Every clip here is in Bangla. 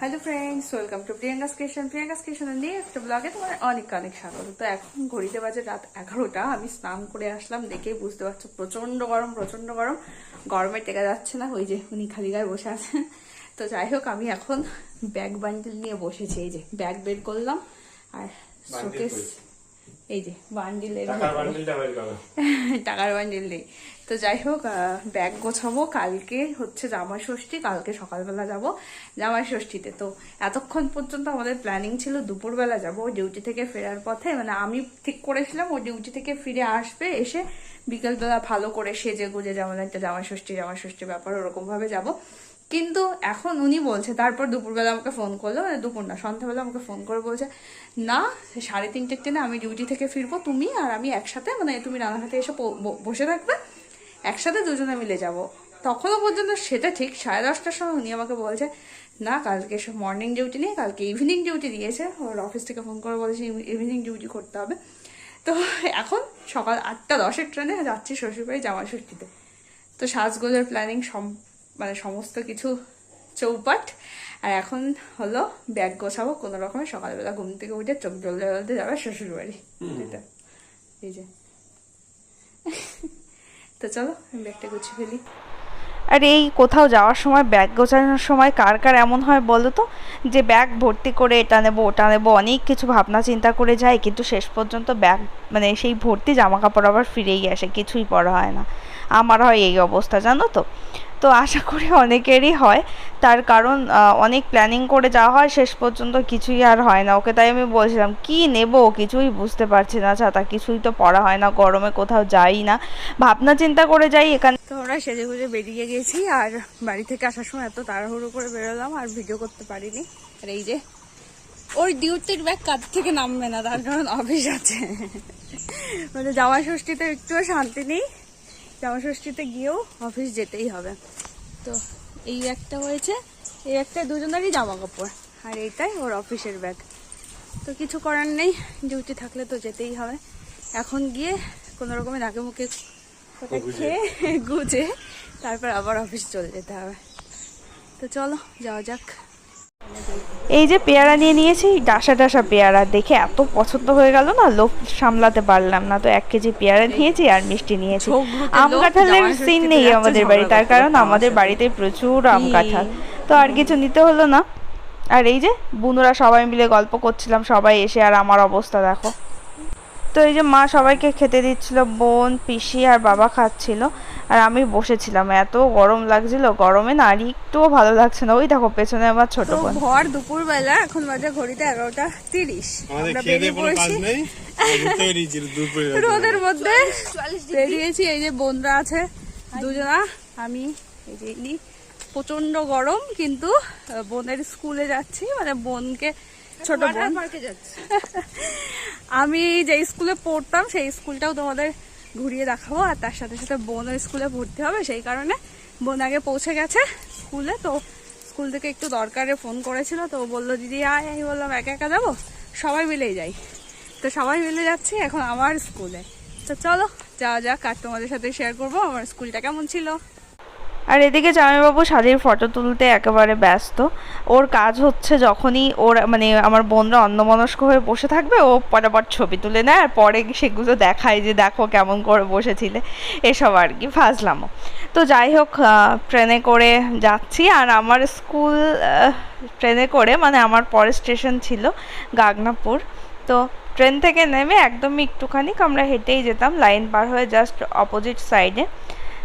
Hello friends welcome to Priyanka station Priyanka station নিয়ে একটা ব্লগে তোমার অনেক অনেক স্বাগত। তো এখন ঘড়িতে বাজে রাত এগারোটা। আমি স্নান করে আসলাম দেখেই বুঝতে পারছ প্রচণ্ড গরম প্রচণ্ড গরম। গরমে টেকা যাচ্ছে না ওই যে উনি খালি গায়ে বসে আছেন তো যাই হোক আমি এখন ব্যাগ বান্ডেল নিয়ে বসেছি। এই যে ব্যাগ বের করলাম আর শোকেস এই যে বান্ডিলের টাকার বান্ডিল নেই। তো যাই হোক ব্যাগ গোছাবো। কালকে হচ্ছে জামাই ষষ্ঠী কালকে সকালবেলা যাব জামাই ষষ্ঠীতে। তো এতক্ষণ পর্যন্ত আমাদের প্ল্যানিং ছিল দুপুরবেলা যাব ডিউটি থেকে ফেরার পথে। মানে আমি ঠিক করেছিলাম ও ডিউটি থেকে ফিরে আসবে এসে বিকেলবেলা ভালো করে সেজে গুজে যেমন একটা জামাই ষষ্ঠী জামাই ষষ্ঠী ব্যাপার ওরকম ভাবে যাব। কিন্তু এখন উনি বলছে, তারপর দুপুরবেলা আমাকে ফোন করল মানে দুপুর না, সন্ধ্যাবেলা আমাকে ফোন করে বলছে, না সাড়ে তিনটের ট্রেনে আমি ডিউটি থেকে ফিরবো, তুমি আর আমি একসাথে মানে তুমি রানাঘাটে এসে বসে থাকবে, একসাথে দুজনে মিলে যাব। তখনও পর্যন্ত সেটা ঠিক সাড়ে দশটার সময় উনি আমাকে বলছে, না, কালকে সব মর্নিং ডিউটি নেই কালকে ইভিনিং ডিউটি দিয়েছে। ওর অফিস থেকে ফোন করে বলেছে ইভিনিং ডিউটি করতে হবে। তো এখন সকাল আটটা দশের ট্রেনে যাচ্ছি শ্বশুরবাড়ি জামা ষষ্ঠীতে। তো সাজগোজের প্ল্যানিং সম মানে সমস্ত কিছু চৌপাট। আর এখন হলো ব্যাগ গোছাবো কোনো রকমে সকালবেলা ঘুম থেকে উঠে চোখ জ্বলতে জ্বলতে যাবে শ্বশুর বাড়ি এটা এই যে। তো চলো আমি ব্যাগটা গুছিয়ে ফেলি। আর এই কোথাও যাওয়ার সময় ব্যাগ গোছানোর সময় কার কার এমন হয় বলো তো? যে ব্যাগ ভর্তি করে এটা নেব ওটা নেব অনেক কিছু ভাবনা চিন্তা করে যায় কিন্তু শেষ পর্যন্ত ব্যাগ মানে সেই ভর্তি জামা কাপড় আবার ফিরেই আসে কিছুই পরা হয় না। আমার হয় এই অবস্থা জানো তো? তো আশা করি অনেকেরই হয়। তার কারণ অনেক প্ল্যানিং করে যাওয়া হয়, শেষ পর্যন্ত কিছুই আর হয় না। ওকে তাই আমি বলছিলাম, কি নেব? কিছুই বুঝতে পারছি না, ছাতা কিছুই তো পড়া হয় না, গরমে কোথাও যাই না। ভাবনা চিন্তা করে যাই এখানে তো আমরা সেজে গুজে বেরিয়ে গেছি আর বাড়ি থেকে আসার সময় এত তাড়াহুড়ো করে বেরোলাম আর ভিডিও করতে পারিনি। আর এই যে ওর ডিউটির ব্যাগ কাঁধ থেকে নামবে না, তার কারণ অফিস আছে। মানে জামা ষষ্ঠীতে একটুও শান্তি নেই। জামা ষষ্ঠীতে গিয়েও অফিস যেতেই হবে। তো এই একটা হয়েছে এই একটা দুজনেরই জামা কাপড় আর এইটাই ওর অফিসের ব্যাগ তো কিছু করার নেই ডিউটি থাকলে তো যেতেই হবে। এখন গিয়ে কোনো রকমের নাকে মুখে খেয়ে গুজে তারপর আবার অফিস চলে যেতে হবে। তো চলো যাওয়া যাক। এই যে পেয়ারা নিয়ে নিয়েছি ডাসা ডাসা পেয়ারা। দেখে এত পছন্দ হয়ে গেল না লোক সামলাতে পারলাম না। তো এক কেজি পেয়ারা নিয়েছি আর মিষ্টি নিয়েছি। আম কাঁঠালের সিন নেই আমাদের বাড়ি তার কারণ আমাদের বাড়িতে প্রচুর আম কাঁঠাল তো আর কিছু নিতে হলো না। আর এই যে বুনুরা সবাই মিলে গল্প করছিলাম সবাই এসে আর আমার অবস্থা দেখো। তো এই যে মা সবাইকে খেতে দিচ্ছিল বোন পিসি আর বাবা খাচ্ছিল। আর আমি বসেছিলাম এত গরম লাগছিল গরমে না আর একটুও ভালো লাগছে না। ওই দেখো পেছনে আমার ছোট বোন। ভর দুপুর বেলা এখন বাজে ঘড়িতে এগারোটা তিরিশ। আমরা বেরিয়ে পড়েছি। রোদের মধ্যে বেরিয়েছি এই যে বোনরা আছে দুজনা আমি এই যে প্রচণ্ড গরম কিন্তু বোনের স্কুলে যাচ্ছি মানে বোনকে ছোট বোন। আমি যে স্কুলে পড়তাম সেই স্কুলটাও তোমাদের ঘুরিয়ে দেখাবো আর তার সাথে সাথে বোনও স্কুলে ভর্তি হবে সেই কারণে বোন আগে পৌঁছে গেছে স্কুলে। তো স্কুল থেকে একটু দরকারে ফোন করেছিল তো বলল দিদি আয় আমি বললাম একা একা যাব? সবাই মিলেই যাই। তো সবাই মিলে যাচ্ছি এখন আমার স্কুলে। তো চলো যাওয়া যাক আর তোমাদের সাথে শেয়ার করব আমার স্কুলটা কেমন ছিল। আর এদিকে জামাইবাবু শাড়ির ফটো তুলতে একেবারে ব্যস্ত। ওর কাজ হচ্ছে যখনই ওর মানে আমার বোনরা অন্যমনস্ক হয়ে বসে থাকবে, ও পটাপট ছবি তুলে নেয়, আর পরে সেগুলো দেখায় যে দেখো কেমন করে বসেছিলে। এসব আর কি, ফাজলামো। তো যাই হোক ট্রেনে করে যাচ্ছি, আর আমার স্কুল ট্রেনে করে মানে আমার পরের স্টেশন ছিল গাগনাপুর। তো ট্রেন থেকে নেমে একদমই একটুখানি আমরা হেঁটেই যেতাম, লাইন পার হয়ে জাস্ট অপোজিট সাইডে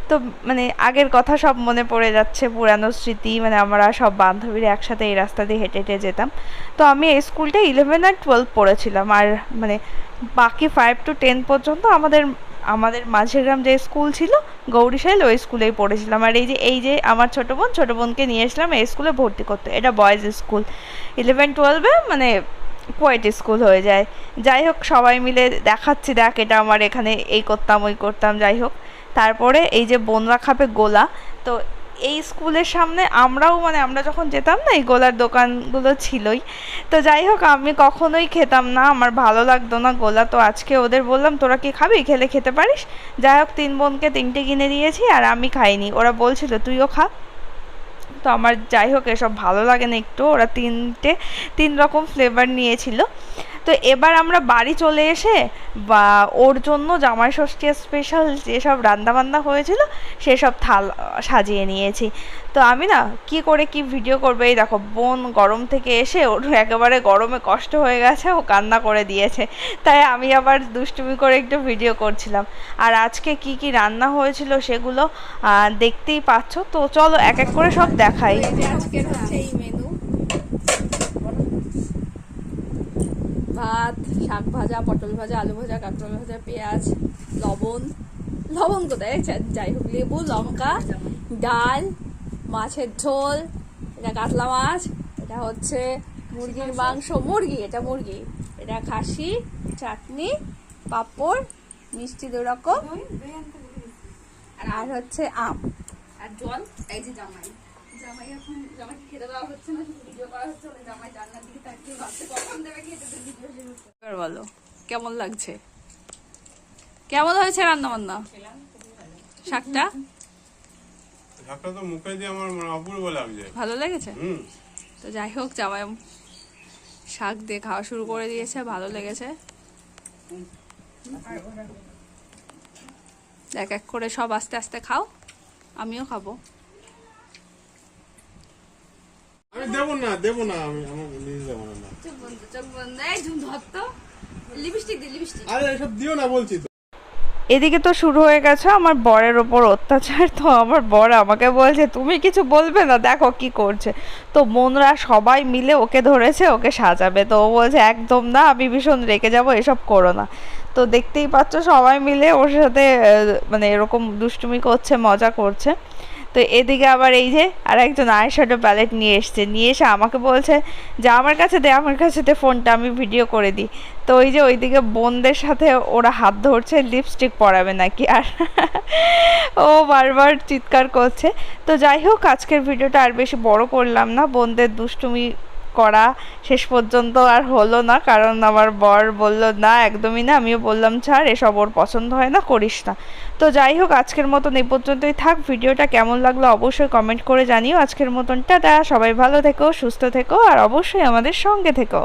তো মানে আগের কথা সব মনে পড়ে যাচ্ছে, পুরানো স্মৃতি মানে আমরা সব বান্ধবীরা একসাথে এই রাস্তা দিয়ে হেঁটে হেঁটে যেতাম। তো আমি এই স্কুলটা ইলেভেন আর টুয়েলভ পড়েছিলাম, আর মানে বাকি ফাইভ টু টেন পর্যন্ত আমাদের আমাদের মাঝেগ্রাম যে স্কুল ছিল, গৌরীশাইল, ওই স্কুলেই পড়েছিলাম। আর এই যে এই যে আমার ছোটো বোন, ছোটো বোনকে নিয়ে এসলাম এই স্কুলে ভর্তি করতে। এটা বয়েজ স্কুল। ইলেভেন টুয়েলভে মানে কোয়েট স্কুল হয়ে যায়। যাই হোক, সবাই মিলে দেখাচ্ছি, দেখ এটা আমার এখানে এই করতাম, ওই করতাম, যাই হোক। তারপরে এই যে বোনরা খাবে গোলা, তো এই স্কুলের সামনে আমরাও মানে আমরা যখন যেতাম না, এই গোলার দোকানগুলো ছিলই। তো যাই হোক, আমি কখনোই খেতাম না, আমার ভালো লাগতো না গোলা। তো আজকে ওদের বললাম, তোরা কি খাবি? খেলে খেতে পারিস? যাই হোক, তিন বোনকে তিনটে কিনে দিয়েছি, আর আমি খাইনি। ওরা বলছিল, তুইও খা। তো আমার যাই হোক, এসব ভালো লাগে না একটু। ওরা তিনটে, তিন রকম ফ্লেভার নিয়েছিল। তো এবার আমরা বাড়ি চলে এসে, বা ওর জন্য জামাই ষষ্ঠী স্পেশাল যেসব রান্নাবান্না হয়েছিল, সেসব থাল সাজিয়ে নিয়েছি। তো আমি না, কি করে কি ভিডিও করবে? এই দেখো, বোন গরম থেকে এসে ওর একেবারে গরমে কষ্ট হয়ে গেছে, ও কান্না করে দিয়েছে। তাই আমি আবার দুষ্টুমি করে একটু ভিডিও করছিলাম। আর আজকে কি কি রান্না হয়েছিল সেগুলো দেখতেই পাচ্ছ। তো চলো এক এক করে সব দেখাই। আজকের হচ্ছে এই মেনু ভাত, শাক ভাজা, পটল ভাজা, আলু ভাজা, কাঁকরোল ভাজা, পেঁয়াজ, লবণ। লবণ কোথায়? যাই হোক, লেবু, লঙ্কা, ডাল, মাছের ঝোল, এটা কাতলা মাছ, এটা হচ্ছে মুরগির মাংস। মুরগি, এটা মুরগি। এটা খাসি, চাটনি, পাঁপড়, মিষ্টি দু রকম। আর হচ্ছে আম। আর জল, এই যে জামাই। জামাই এখন জামাই খেতে দেওয়া হচ্ছে না শুধু ভিডিও করা হচ্ছে ওই জামাই জান্নার দিকে তাকিয়ে ভাবছে কখন দেবে খেতে দেবে ভিডিও এবার বলো কেমন লাগছে? কেমন হয়েছে রান্না বান্না শাকটা? শাকটা তো মুখে দিয়ে আমার মানে অপূর্ব লাগছে। ভালো লেগেছে? হুম। তো যাই হোক জামাই শাক দিয়ে খাওয়া শুরু করে দিয়েছে ভালো লেগেছে। এক এক করে সব আস্তে আস্তে খাও আমিও খাব আমি দেবো না দেবো না আমি আমার নিজে দেবো না চোখ বন্ধ চোখ বন্ধ। এই ঝুম ধরতো লিপস্টিক দি লিপস্টিক। আরে এসব দিও না বলছি তো। এদিকে তো শুরু হয়ে গেছে আমার বরের ওপর অত্যাচার। তো আমার বর আমাকে বলছে তুমি কিছু বলবে না? দেখো কি করছে। তো বোনরা সবাই মিলে ওকে ধরেছে ওকে সাজাবে। তো ও বলছে একদম না আমি ভীষণ রেগে যাব এসব করো না। তো দেখতেই পাচ্ছ সবাই মিলে ওর সাথে মানে এরকম দুষ্টুমি করছে মজা করছে। তো এদিকে আবার এই যে আর একজন আইশ্যাডো প্যালেট নিয়ে এসছে। নিয়ে এসে আমাকে বলছে যে, আমার কাছে দে, আমার কাছে দে ফোনটা, আমি ভিডিও করে দিই। তো ওই যে ওইদিকে বোনদের সাথে ওরা হাত ধরছে লিপস্টিক পরাবে নাকি আর? ও বারবার চিৎকার করছে। তো যাই হোক, আজকের ভিডিওটা আর বেশি বড় করলাম না। বোনদের দুষ্টুমি করা শেষ পর্যন্ত আর হলো না, কারণ আমার বর বলল, না, একদমই না। আমিও বললাম, ছাড়, এসব ওর পছন্দ হয় না, করিস না। তো যাই হোক, আজকের মতন এই পর্যন্তই থাক। ভিডিওটা কেমন লাগল অবশ্যই কমেন্ট করে জানিও। আজকের মতন, টাটা। সবাই ভালো থেকো, সুস্থ থেকো, আর অবশ্যই আমাদের সঙ্গে থেকো।